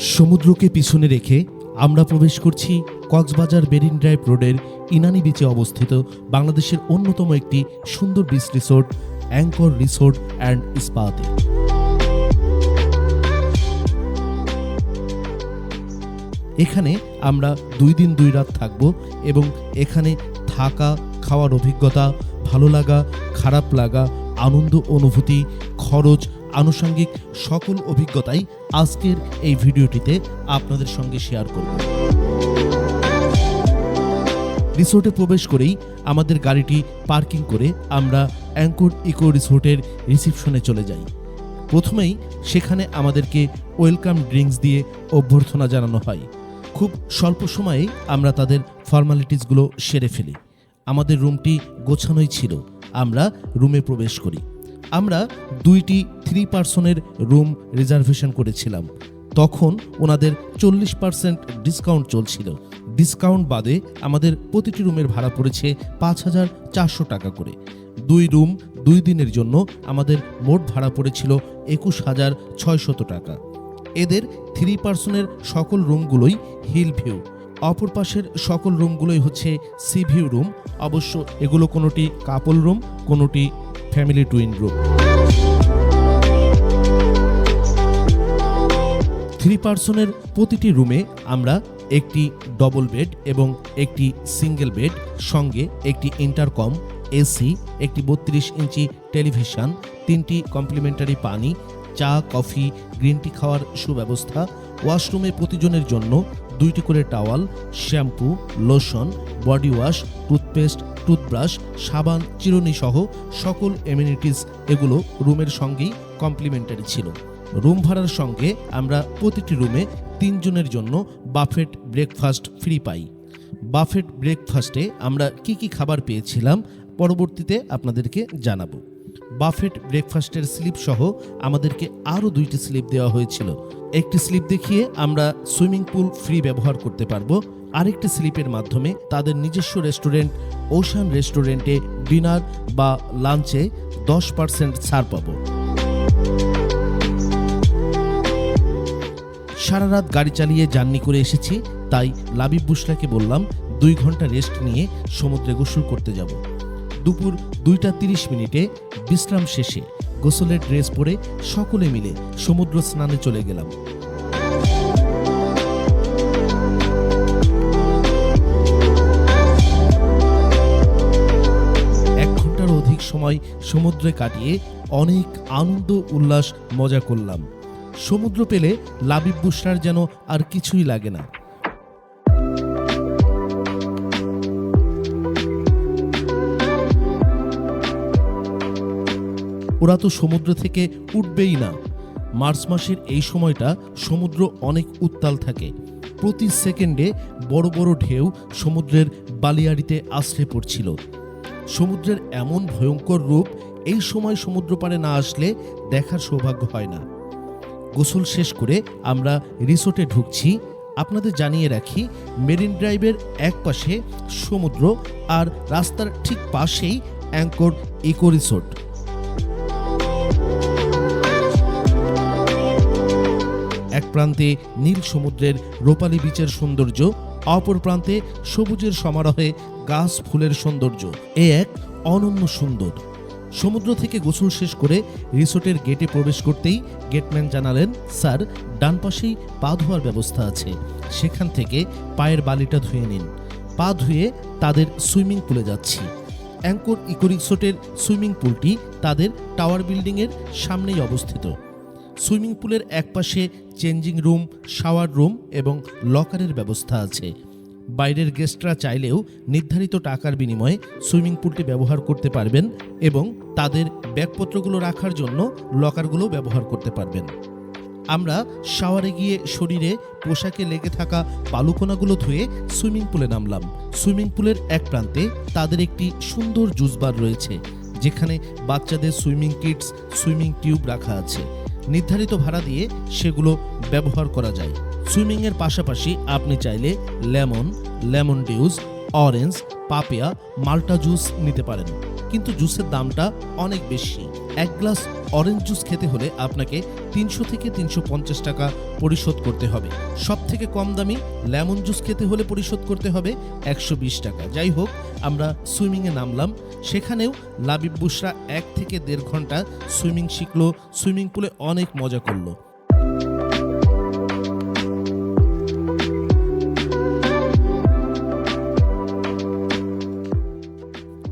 সমুদ্রকে পিছনে রেখে আমরা প্রবেশ করছি কক্সবাজার বেরিন ড্রাইভ রোডের ইনানি বিচে অবস্থিত বাংলাদেশের অন্যতম একটি সুন্দর beach resort, anchor resort and স্পাতে। এখানে আমরা দুই দিন দুই রাত থাকব এবং এখানে থাকা, খাওয়ার অভিজ্ঞতা, ভালো লাগা, খারাপ লাগা, আনন্দ, অনুভূতি, খরচ আনুষঙ্গিক সকল অভিজ্ঞতাই আজকের এই ভিডিওটিতে আপনাদের সঙ্গে শেয়ার করব। রিসোর্টে প্রবেশ করেই আমাদের গাড়িটি পার্কিং করে আমরা অ্যাঙ্কর ইকো রিসোর্টের রিসিপশনে চলে যাই। প্রথমেই সেখানে আমাদেরকে ওয়েলকাম ড্রিঙ্কস দিয়ে অভ্যর্থনা জানানো হয়। খুব স্বল্প সময়েই আমরা তাদের ফর্মালিটিসগুলো সেরে ফেলি। আমাদের রুমটি গোছানোই ছিল। আমরা রুমে প্রবেশ করি। আমরা দুইটি থ্রি পার্সনের রুম রিজার্ভেশন করেছিলাম। তখন ওনাদের চল্লিশ পার্সেন্ট ডিসকাউন্ট চলছিল। ডিসকাউন্ট বাদে আমাদের প্রতিটি রুমের ভাড়া পড়েছে পাঁচ হাজার চারশো টাকা করে। দুই রুম দুই দিনের জন্য আমাদের মোট ভাড়া পড়েছিল একুশ হাজার ছয়শত টাকা। এদের থ্রি পার্সনের সকল রুমগুলোই হিল ভিউ অপর পাশের সকল রুমগুলোই হচ্ছে সি ভিউ রুম অবশ্য এগুলো কোনোটি কাপল রুম কোনোটি ফ্যামিলি টুইন রুম থ্রি পার্সনের প্রতিটি রুমে আমরা একটি ডবল বেড এবং একটি সিঙ্গেল বেড সঙ্গে একটি ইন্টারকম এসি একটি বত্রিশ ইঞ্চি টেলিভিশন তিনটি কমপ্লিমেন্টারি পানি, চা, কফি গ্রিন টি খাওয়ার সুব্যবস্থা ওয়াশরুমে প্রতিজনের জন্য দুইটি করে towel, shampoo, lotion body wash toothpaste, toothbrush, সাবান, চিরুনি সহ সকল এমিনিটিস এগুলো রুমের সঙ্গেই কমপ্লিমেন্টারি ছিল। রুম ভাড়ার সঙ্গে আমরা প্রতিটি রুমে তিনজনের জন্য বাফেট ব্রেকফাস্ট ফ্রি পাই। বাফেট ব্রেকফাস্টে আমরা কি কি খাবার পেয়েছিলাম পরবর্তীতে আপনাদেরকে জানাব। বাফেট ব্রেকফাস্টের স্লিপ সহ আমাদেরকে আরও দুইটি স্লিপ দেওয়া হয়েছিল। একটি স্লিপ দেখিয়ে আমরা সুইমিং পুল ফ্রি ব্যবহার করতে পারব। আরেকটি স্লিপের মাধ্যমে তাদের নিজস্ব রেস্টুরেন্ট, ওশান রেস্টুরেন্টে ডিনার বা লাঞ্চে দশ পার্সেন্ট ছাড় পাবো। সারা রাত গাড়ি চালিয়ে জার্নি করে এসেছি, তাই লাবিব বুসরাকে বললাম দুই ঘণ্টা রেস্ট নিয়ে সমুদ্রে গোসল করতে যাব। দুপুর দুইটা তিরিশ মিনিটে বিশ্রাম শেষে গোসলের ড্রেস পরে সকলে মিলে সমুদ্র স্নানে চলে গেলাম। এক ঘণ্টার অধিক সময় সমুদ্রে কাটিয়ে অনেক আনন্দ, উল্লাস, মজা করলাম। সমুদ্র পেলে লাবিব বুসরার যেন আর কিছুই লাগে না। ওরা তো সমুদ্র থেকে উঠবেই না। মার্চ মাসের এই সময়টা সমুদ্র অনেক উত্তাল থাকে। প্রতি সেকেন্ডে বড় বড় ঢেউ সমুদ্রের বালিয়াড়িতে আশ্রে পড়ছিল। সমুদ্রের এমন ভয়ঙ্কর রূপ এই সময় সমুদ্র পাড়ে না আসলে দেখার সৌভাগ্য হয় না। গোসল শেষ করে আমরা রিসোর্টে ঢুকছি। আপনাদের জানিয়ে রাখি, মেরিন ড্রাইভের এক পাশে সমুদ্র আর রাস্তার ঠিক পাশেই অ্যাঙ্কর ইকো রিসোর্ট। প্রান্তে নীল সমুদ্রের রূপালী বিচের সৌন্দর্য, অপর প্রান্তে সবুজের সমারোহে গাছ ফুলের সৌন্দর্য। এ এক অনন্য সুন্দর। সমুদ্র থেকে গোসল শেষ করে রিসোর্টের গেটে প্রবেশ করতেই গেটম্যান জানালেন, স্যার, ডান পাশেই পা ধোয়ার ব্যবস্থা আছে। সেখান থেকে পায়ের বালিটা ধুয়ে নিন। পা ধুয়ে তাদের সুইমিং পুলে যাচ্ছি। অ্যাঙ্কর ইকো রিসোর্টের সুইমিং পুলটি তাদের টাওয়ার বিল্ডিংয়ের সামনেই অবস্থিত। সুইমিং পুলের একপাশে চেঞ্জিং রুম, শাওয়ার রুম এবং লকারের ব্যবস্থা আছে। বাইরের গেস্টরা চাইলেও নির্ধারিত টাকার বিনিময়ে সুইমিং পুলটি ব্যবহার করতে পারবেন এবং তাদের ব্যাগপত্রগুলো রাখার জন্য লকারগুলো ব্যবহার করতে পারবেন। আমরা শাওয়ারে গিয়ে শরীরে পোশাকে লেগে থাকা বালুকণাগুলো ধুয়ে সুইমিং পুলে নামলাম। সুইমিং পুলের এক প্রান্তে তাদের একটি সুন্দর জুস বার রয়েছে, যেখানে বাচ্চাদের সুইমিং কিটস, সুইমিং টিউব রাখা আছে। নির্ধারিত ভাড়া দিয়ে সেগুলো ব্যবহার করা যায়। সুইমিংয়ের পাশাপাশি আপনি চাইলে lemon lemon dues, orange, papaya, মাল্টা জুস নিতে পারেন। কিন্তু জুসের দামটা অনেক বেশি। এক গ্লাস অরেঞ্জ জুস খেতে হলে আপনাকে তিনশো থেকে তিনশো পঞ্চাশ টাকা পরিশোধ করতে হবে। সব থেকে কম দামি লেমন জুস খেতে হলে পরিশোধ করতে হবে একশো বিশ টাকা। যাই হোক, আমরা সুইমিংয়ে নামলাম। সেখানেও লাবিব বুসরা এক থেকে দেড় ঘণ্টা সুইমিং শিখলো, সুইমিং পুলে অনেক মজা করল।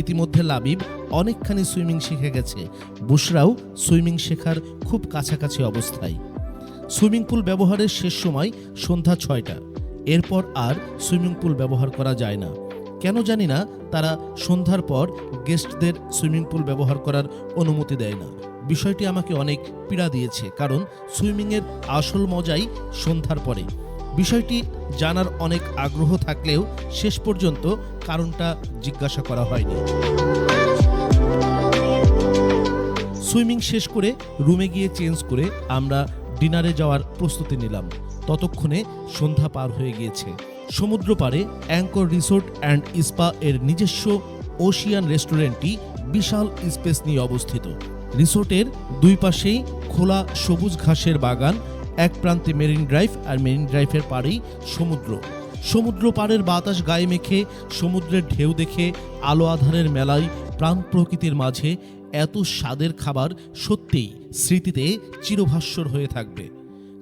ইতিমধ্যে লাবিব অনেকখানি সুইমিং শিখে গেছে। বুসরাও সুইমিং শেখার খুব কাছাকাছি অবস্থায়। সুইমিং পুল ব্যবহারের শেষ সময় সন্ধ্যা ছয়টা। এরপর আর সুইমিং পুল ব্যবহার করা যায় না। কেন জানি না, তারা সন্ধ্যার পর গেস্টদের সুইমিং পুল ব্যবহার করার অনুমতি দেয় না। বিষয়টি আমাকে অনেক পীড়া দিয়েছে, কারণ সুইমিংয়ের আসল মজাই সন্ধ্যার পরে। বিষয়টি জানার অনেক আগ্রহ থাকলেও শেষ পর্যন্ত কারণটা জিজ্ঞাসা করা হয়নি। সুইমিং শেষ করে রুমে গিয়ে চেঞ্জ করে আমরা ডিনারে যাওয়ার প্রস্তুতি নিলাম। ততক্ষণে সন্ধ্যা পার হয়ে গিয়েছে। সমুদ্র পাড়ে অ্যাঙ্কর রিসোর্ট অ্যান্ড ইস্পা এর নিজস্ব ওশিয়ান রেস্টুরেন্টটি বিশাল স্পেস নিয়ে অবস্থিত। রিসোর্টের দুই পাশেই খোলা সবুজ ঘাসের বাগান, এক প্রান্তে মেরিন ড্রাইভ আর মেরিন ড্রাইভের পাড়েই সমুদ্র। সমুদ্র পাড়ের বাতাস গায়ে মেখে, সমুদ্রের ঢেউ দেখে, আলো আধারের মেলায় প্রাণ প্রকৃতির মাঝে এত স্বাদের খাবার সত্যিই স্মৃতিতে চিরভাস্বর হয়ে থাকবে।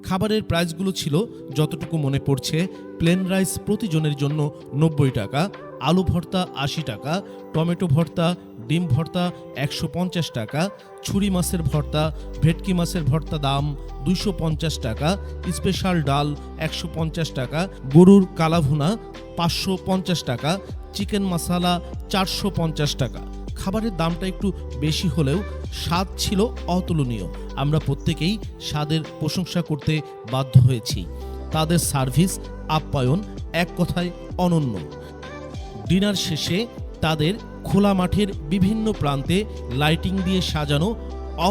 খাবারের প্রাইসগুলো ছিল, যতটুকু মনে পড়ছে, প্লেন রাইস প্রতিজনের জন্য নব্বই টাকা, আলু ভর্তা আশি টাকা, টমেটো ভর্তা, ডিম ভর্তা একশো পঞ্চাশ টাকা, ছুরি মাছের ভর্তা, ভেটকি মাছের ভর্তা দাম দুইশো পঞ্চাশ টাকা, স্পেশাল ডাল একশো পঞ্চাশ টাকা, গরুর কালাভুনা পাঁচশো পঞ্চাশ টাকা, চিকেন মশালা চারশো পঞ্চাশ টাকা। খাবারের দামটা একটু বেশি হলেও স্বাদ ছিল অতুলনীয়। আমরা প্রত্যেকেই স্বাদের প্রশংসা করতে বাধ্য হয়েছি। তাদের সার্ভিস, আপ্যায়ন এক কথায় অনন্য। ডিনার শেষে তাদের খোলা মাঠের বিভিন্ন প্রান্তে লাইটিং দিয়ে সাজানো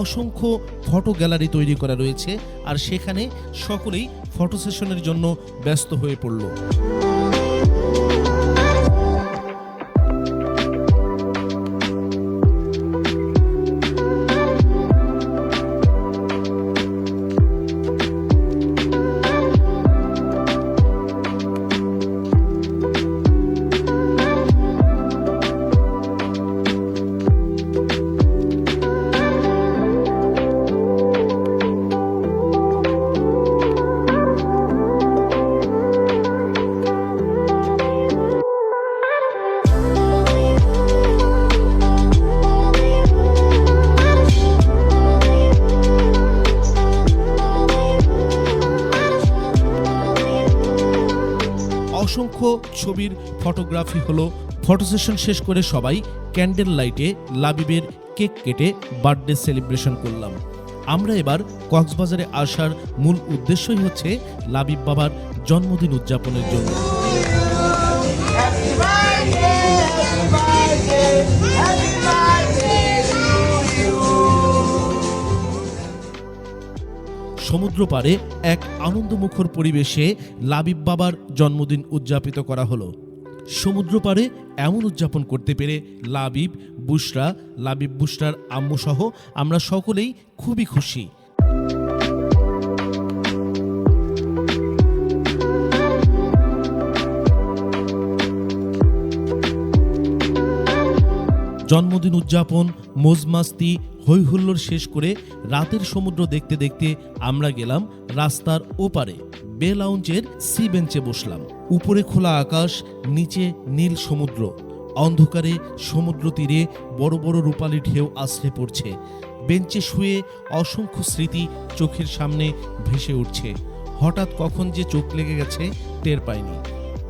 অসংখ্য ফটো গ্যালারি তৈরি করা রয়েছে আর সেখানে সকলেই ফটো সেশনের জন্য ব্যস্ত হয়ে পড়ল। অসংখ্য ছবির ফটোগ্রাফি হলো ফটো সেশন শেষ করে সবাই ক্যান্ডেল লাইটে লাবিবের কেক কেটে বার্থডে সেলিব্রেশন করলাম। আমরা এবার কক্সবাজারে আসার মূল উদ্দেশ্যই হচ্ছে লাবিব বাবার জন্মদিন উদযাপনের জন্য। সমুদ্র পাড়ে এক আনন্দমুখর পরিবেশে লাবিব বাবার জন্মদিন উদযাপিত করা হলো। সমুদ্র পাড়ে এমন উদযাপন করতে পেরে লাবিব, বুশরা, লাবিব বুশরার আম্মুসহ আমরা সকলেই খুবই খুশি। জন্মদিন উদযাপন মোজমাস্তি হৈহুল্লোর শেষ করে রাতের সমুদ্র দেখতে দেখতে আমরা গেলাম রাস্তার ওপারে। বে লাউঞ্জের সি বেঞ্চে বসলাম। উপরে খোলা আকাশ, নিচে নীল সমুদ্র। অন্ধকারে সমুদ্র তীরে বড় বড় রূপালি ঢেউ আছড়ে পড়ছে। বেঞ্চে শুয়ে অসংখ্য স্মৃতি চোখের সামনে ভেসে উঠছে। হঠাৎ কখন যে চোখ লেগে গেছে টের পাইনি।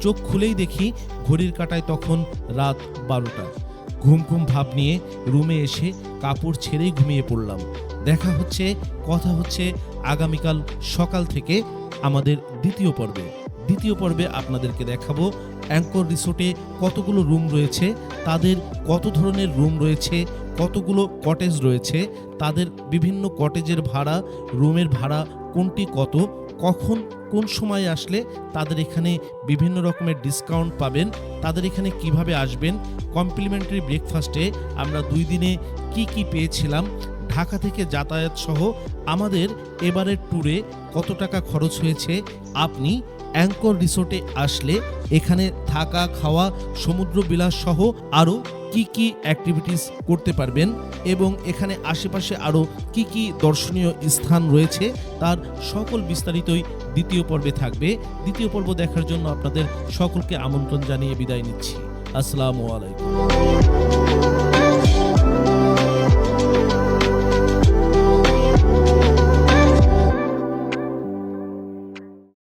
চোখ খুলেই দেখি ঘড়ির কাঁটায় তখন রাত বারোটা। ঘুম ঘুম ভাব নিয়ে রুমে এসে কাপড় ছেড়েই ঘুমিয়ে পড়লাম। দেখা হচ্ছে, কথা হচ্ছে আগামীকাল সকাল থেকে আমাদের দ্বিতীয় পর্বে। দ্বিতীয় পর্বে আপনাদেরকে দেখাবো, অ্যাঙ্কর রিসোর্টে কতগুলো রুম রয়েছে, তাদের কত ধরনের রুম রয়েছে, কতগুলো কটেজ রয়েছে, তাদের বিভিন্ন কটেজের ভাড়া, রুমের ভাড়া কোনটি কত কখন কোন সময় আসলে তাদের এখানে বিভিন্ন রকমের ডিসকাউন্ট পাবেন, তাদের এখানে কীভাবে আসবেন কমপ্লিমেন্টারি ব্রেকফাস্টে আমরা দুই দিনে কি কি পেয়েছিলাম, ঢাকা থেকে যাতায়াত সহ আমাদের এবারের ট্যুরে কত টাকা খরচ হয়েছে, আপনি অ্যাঙ্কর রিসোর্টে আসলে এখানে থাকা, খাওয়া সমুদ্র বিলাস সহ আরও কি কি অ্যাক্টিভিটিস করতে পারবেন এবং এখানে আশেপাশে আরও কি কি দর্শনীয় স্থান রয়েছে, তার সকল বিস্তারিতই দ্বিতীয় পর্বে থাকবে। দ্বিতীয় পর্ব দেখার জন্য আপনাদের সকলকে আমন্ত্রণ জানিয়ে বিদায় নিচ্ছি। আসসালামু আলাইকুম।